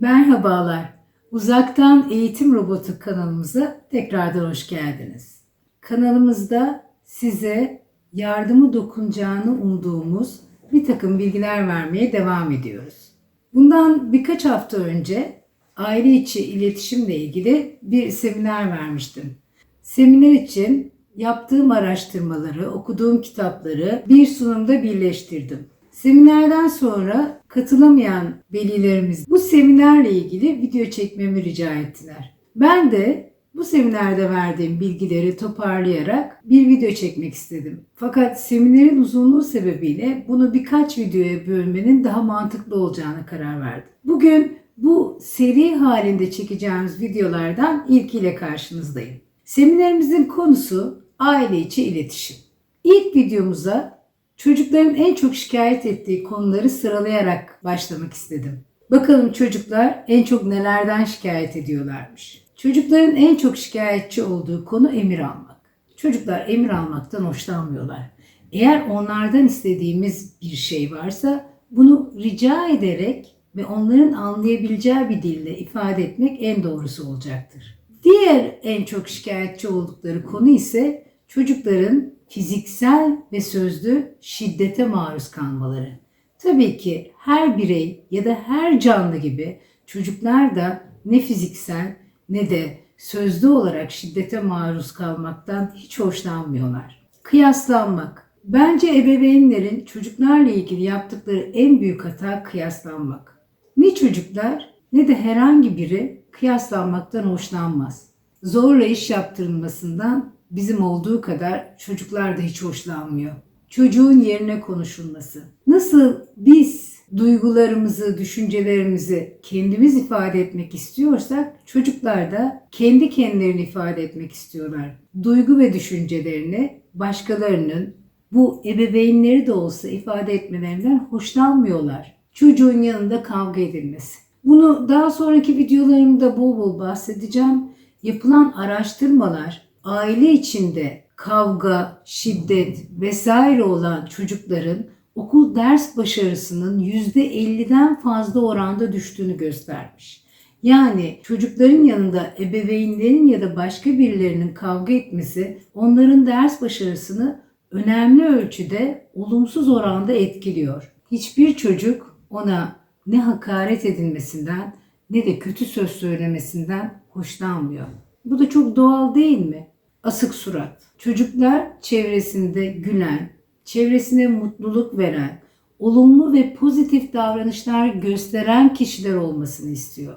Merhabalar. Uzaktan Eğitim Robotu kanalımıza tekrardan hoş geldiniz. Kanalımızda size yardımı dokunacağını umduğumuz bir takım bilgiler vermeye devam ediyoruz. Bundan birkaç hafta önce aile içi iletişimle ilgili bir seminer vermiştim. Seminer için yaptığım araştırmaları, okuduğum kitapları bir sunumda birleştirdim. Seminerden sonra katılamayan velilerimiz bu seminerle ilgili video çekmemi rica ettiler. Ben de bu seminerde verdiğim bilgileri toparlayarak bir video çekmek istedim. Fakat seminerin uzunluğu sebebiyle bunu birkaç videoya bölmenin daha mantıklı olacağına karar verdim. Bugün bu seri halinde çekeceğimiz videolardan ilkiyle karşınızdayım. Seminerimizin konusu aile içi iletişim. İlk videomuza çocukların en çok şikayet ettiği konuları sıralayarak başlamak istedim. Bakalım çocuklar en çok nelerden şikayet ediyorlarmış. Çocukların en çok şikayetçi olduğu konu emir almak. Çocuklar emir almaktan hoşlanmıyorlar. Eğer onlardan istediğimiz bir şey varsa bunu rica ederek ve onların anlayabileceği bir dille ifade etmek en doğrusu olacaktır. Diğer en çok şikayetçi oldukları konu ise çocukların fiziksel ve sözlü şiddete maruz kalmaları. Tabii ki her birey ya da her canlı gibi çocuklar da ne fiziksel ne de sözlü olarak şiddete maruz kalmaktan hiç hoşlanmıyorlar. Kıyaslanmak. Bence ebeveynlerin çocuklarla ilgili yaptıkları en büyük hata kıyaslanmak. Ne çocuklar ne de herhangi biri kıyaslanmaktan hoşlanmaz. Zorla iş yaptırılmasından bizim olduğu kadar çocuklar da hiç hoşlanmıyor. Çocuğun yerine konuşulması. Nasıl biz duygularımızı, düşüncelerimizi kendimiz ifade etmek istiyorsak çocuklar da kendi kendilerini ifade etmek istiyorlar. Duygu ve düşüncelerini başkalarının bu ebeveynleri de olsa ifade etmelerinden hoşlanmıyorlar. Çocuğun yanında kavga edilmesi. Bunu daha sonraki videolarımda bol bol bahsedeceğim. Yapılan araştırmalar aile içinde kavga, şiddet vesaire olan çocukların okul ders başarısının %50'den fazla oranda düştüğünü göstermiş. Yani çocukların yanında ebeveynlerin ya da başka birilerinin kavga etmesi onların ders başarısını önemli ölçüde olumsuz oranda etkiliyor. Hiçbir çocuk ona ne hakaret edilmesinden ne de kötü söz söylemesinden hoşlanmıyor. Bu da çok doğal değil mi? Asık surat. Çocuklar çevresinde gülen, çevresine mutluluk veren, olumlu ve pozitif davranışlar gösteren kişiler olmasını istiyor.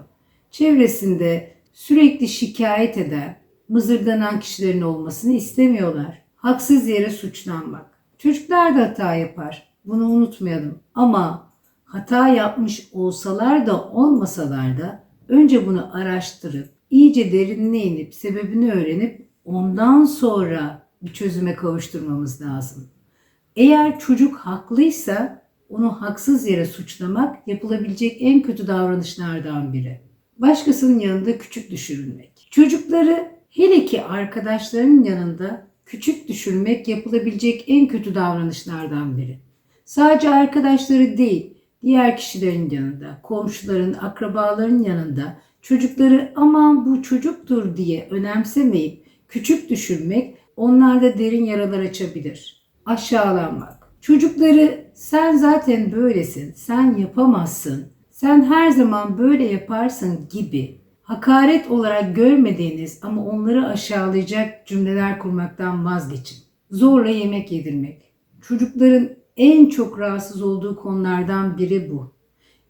Çevresinde sürekli şikayet eden, mızırdanan kişilerin olmasını istemiyorlar. Haksız yere suçlanmak. Çocuklar da hata yapar. Bunu unutmayalım. Ama hata yapmış olsalar da olmasalar da önce bunu araştırıp iyice derinine inip sebebini öğrenip ondan sonra bir çözüme kavuşturmamız lazım. Eğer çocuk haklıysa onu haksız yere suçlamak yapılabilecek en kötü davranışlardan biri. Başkasının yanında küçük düşürülmek. Çocukları hele ki arkadaşlarının yanında küçük düşürmek yapılabilecek en kötü davranışlardan biri. Sadece arkadaşları değil, diğer kişilerin yanında, komşuların, akrabaların yanında çocukları aman bu çocuktur diye önemsemeyip küçük düşürmek onlarda derin yaralar açabilir. Aşağılanmak. Çocukları sen zaten böylesin, sen yapamazsın, sen her zaman böyle yaparsın gibi hakaret olarak görmediğiniz ama onları aşağılayacak cümleler kurmaktan vazgeçin. Zorla yemek yedirmek. Çocukların en çok rahatsız olduğu konulardan biri bu.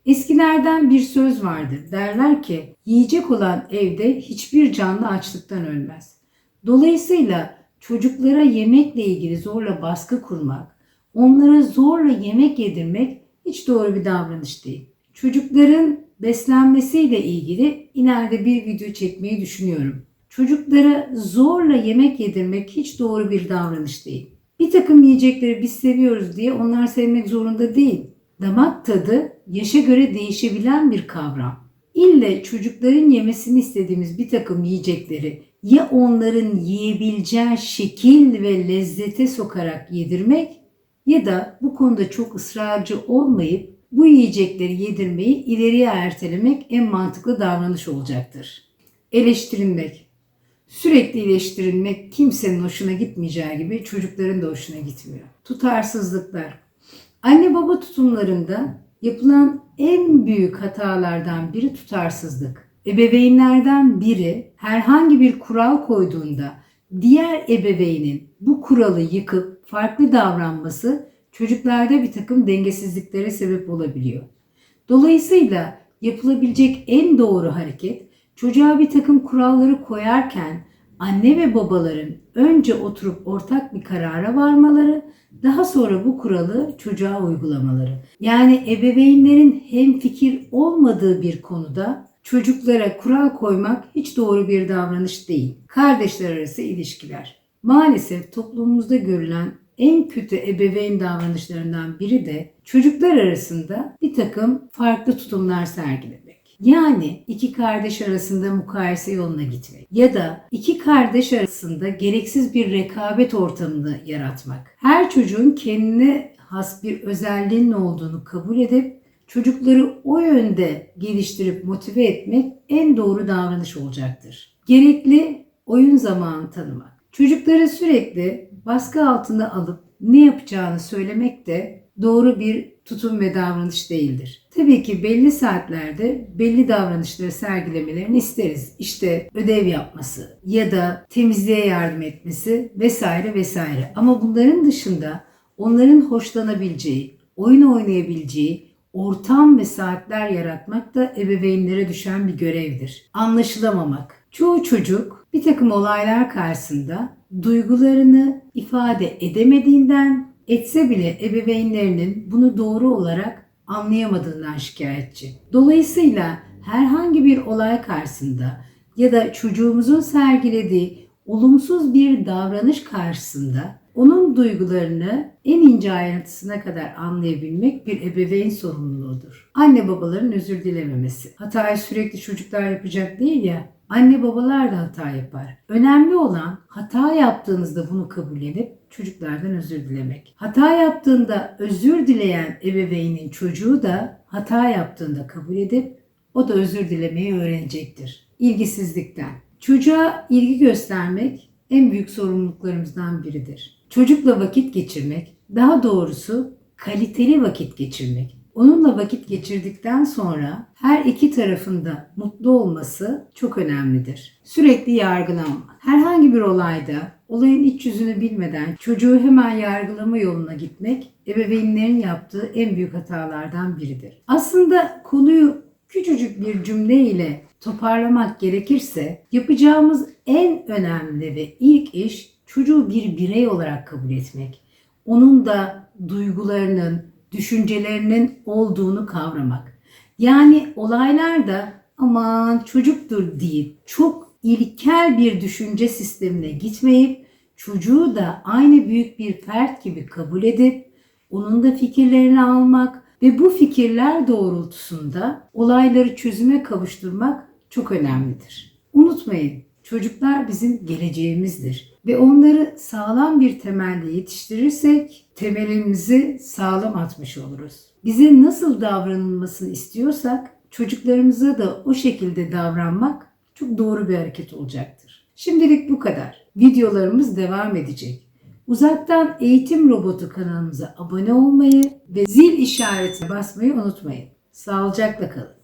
Eskilerden bir söz vardır. Derler ki yiyecek olan evde hiçbir canlı açlıktan ölmez. Dolayısıyla çocuklara yemekle ilgili zorla baskı kurmak, onlara zorla yemek yedirmek hiç doğru bir davranış değil. Çocukların beslenmesiyle ilgili ileride bir video çekmeyi düşünüyorum. Çocuklara zorla yemek yedirmek hiç doğru bir davranış değil. Bir takım yiyecekleri biz seviyoruz diye onlar sevmek zorunda değil. Damak tadı yaşa göre değişebilen bir kavram. İlle çocukların yemesini istediğimiz bir takım yiyecekleri ya onların yiyebileceği şekil ve lezzete sokarak yedirmek ya da bu konuda çok ısrarcı olmayıp bu yiyecekleri yedirmeyi ileriye ertelemek en mantıklı davranış olacaktır. Eleştirilmek. Sürekli eleştirilmek kimsenin hoşuna gitmeyeceği gibi çocukların da hoşuna gitmiyor. Tutarsızlıklar. Anne baba tutumlarında yapılan en büyük hatalardan biri tutarsızlık. Ebeveynlerden biri herhangi bir kural koyduğunda diğer ebeveynin bu kuralı yıkıp farklı davranması çocuklarda bir takım dengesizliklere sebep olabiliyor. Dolayısıyla yapılabilecek en doğru hareket çocuğa bir takım kuralları koyarken anne ve babaların önce oturup ortak bir karara varmaları, daha sonra bu kuralı çocuğa uygulamaları. Yani ebeveynlerin hem fikir olmadığı bir konuda çocuklara kural koymak hiç doğru bir davranış değil. Kardeşler arası ilişkiler. Maalesef toplumumuzda görülen en kötü ebeveyn davranışlarından biri de çocuklar arasında bir takım farklı tutumlar sergilemek. Yani iki kardeş arasında mukayese yoluna gitmek ya da iki kardeş arasında gereksiz bir rekabet ortamını yaratmak. Her çocuğun kendine has bir özelliğinin olduğunu kabul edip çocukları o yönde geliştirip motive etmek en doğru davranış olacaktır. Gerekli oyun zamanı tanımak. Çocukları sürekli baskı altında alıp ne yapacağını söylemek de doğru bir tutum ve davranış değildir. Tabii ki belli saatlerde belli davranışları sergilemelerini isteriz. İşte ödev yapması ya da temizliğe yardım etmesi vesaire vesaire. Ama bunların dışında onların hoşlanabileceği, oyun oynayabileceği ortam ve saatler yaratmak da ebeveynlere düşen bir görevdir. Anlaşılamamak. Çoğu çocuk bir takım olaylar karşısında duygularını ifade edemediğinden etse bile ebeveynlerinin bunu doğru olarak anlayamadığından şikayetçi. Dolayısıyla herhangi bir olay karşısında ya da çocuğumuzun sergilediği olumsuz bir davranış karşısında onun duygularını en ince ayrıntısına kadar anlayabilmek bir ebeveyn sorumluluğudur. Anne babaların özür dilememesi. Hatayı sürekli çocuklar yapacak değil ya, anne babalar da hata yapar. Önemli olan hata yaptığınızda bunu kabul edip çocuklardan özür dilemek. Hata yaptığında özür dileyen ebeveynin çocuğu da hata yaptığında kabul edip o da özür dilemeyi öğrenecektir. İlgisizlikten. Çocuğa ilgi göstermek en büyük sorumluluklarımızdan biridir. Çocukla vakit geçirmek, daha doğrusu kaliteli vakit geçirmek. Onunla vakit geçirdikten sonra her iki tarafında mutlu olması çok önemlidir. Sürekli yargılanma. Herhangi bir olayda olayın iç yüzünü bilmeden çocuğu hemen yargılama yoluna gitmek ebeveynlerin yaptığı en büyük hatalardan biridir. Aslında konuyu küçücük bir cümle ile toparlamak gerekirse yapacağımız en önemli ve ilk iş çocuğu bir birey olarak kabul etmek. Onun da duygularının, düşüncelerinin olduğunu kavramak. Yani olaylarda aman çocuktur deyip çok ilkel bir düşünce sistemine gitmeyip çocuğu da aynı büyük bir fert gibi kabul edip onun da fikirlerini almak ve bu fikirler doğrultusunda olayları çözüme kavuşturmak çok önemlidir. Unutmayın çocuklar bizim geleceğimizdir ve onları sağlam bir temelde yetiştirirsek temelimizi sağlam atmış oluruz. Bize nasıl davranılmasını istiyorsak çocuklarımıza da o şekilde davranmak çok doğru bir hareket olacaktır. Şimdilik bu kadar. Videolarımız devam edecek. Uzaktan Eğitim Robotu kanalımıza abone olmayı ve zil işaretine basmayı unutmayın. Sağlıcakla kalın.